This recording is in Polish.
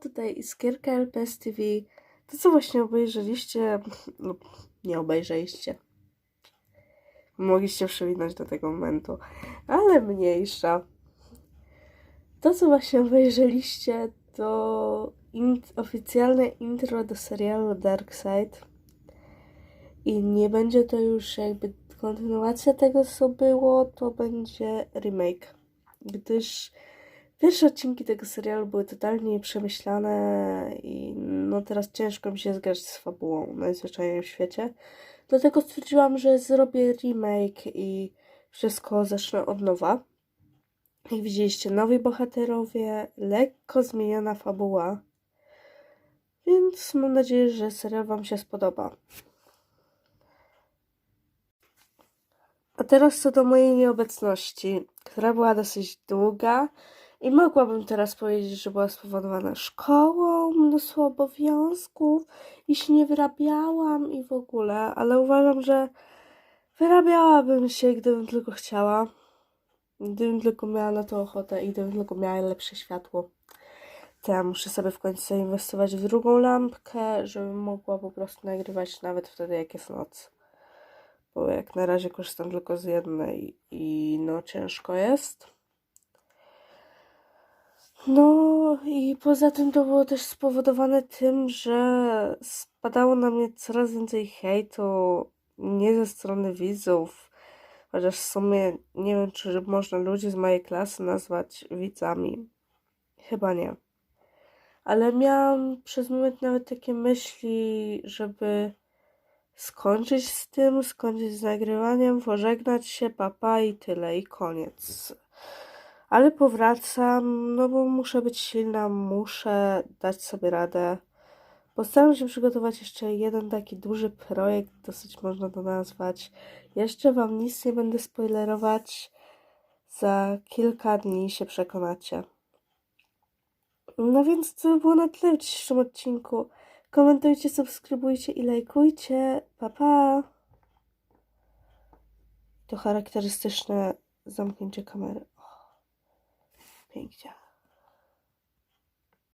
tutaj Iskierka LPS TV. To, co właśnie obejrzeliście, lub nie obejrzeliście. Mogliście przewinąć do tego momentu, ale mniejsza. To, co właśnie obejrzeliście, to in- oficjalne intro do serialu Dark Side. I nie będzie to już jakby kontynuacja tego, co było, to będzie remake. Gdyż pierwsze odcinki tego serialu były totalnie nieprzemyślane i no teraz ciężko mi się zgadzać z fabułą najzwyczajniej w świecie. Dlatego stwierdziłam, że zrobię remake i wszystko zacznę od nowa. Jak widzieliście, nowi bohaterowie, lekko zmieniona fabuła. Więc mam nadzieję, że serial Wam się spodoba. A teraz co do mojej nieobecności, która była dosyć długa i mogłabym teraz powiedzieć, że była spowodowana szkołą, mnóstwo obowiązków i się nie wyrabiałam i w ogóle, ale uważam, że wyrabiałabym się, gdybym tylko chciała. Gdybym tylko miała na to ochotę i gdybym tylko miała lepsze światło. To ja muszę sobie w końcu zainwestować w drugą lampkę, żebym mogła po prostu nagrywać nawet wtedy, jak jest noc. Bo jak na razie korzystam tylko z jednej i no ciężko jest. No i poza tym to było też spowodowane tym, że spadało na mnie coraz więcej hejtu, nie ze strony widzów, chociaż w sumie nie wiem, czy można ludzi z mojej klasy nazwać widzami. Chyba nie. Ale miałam przez moment nawet takie myśli, żeby skończyć z tym, skończyć z nagrywaniem, pożegnać się, papa i tyle, i koniec. Ale powracam, no bo muszę być silna, muszę dać sobie radę. Postaram się przygotować jeszcze jeden taki duży projekt, dosyć można to nazwać. Jeszcze Wam nic nie będę spoilerować. Za kilka dni się przekonacie. No więc to by było na tyle w dzisiejszym odcinku. Komentujcie, subskrybujcie i lajkujcie. Pa, pa! To charakterystyczne zamknięcie kamery. picture.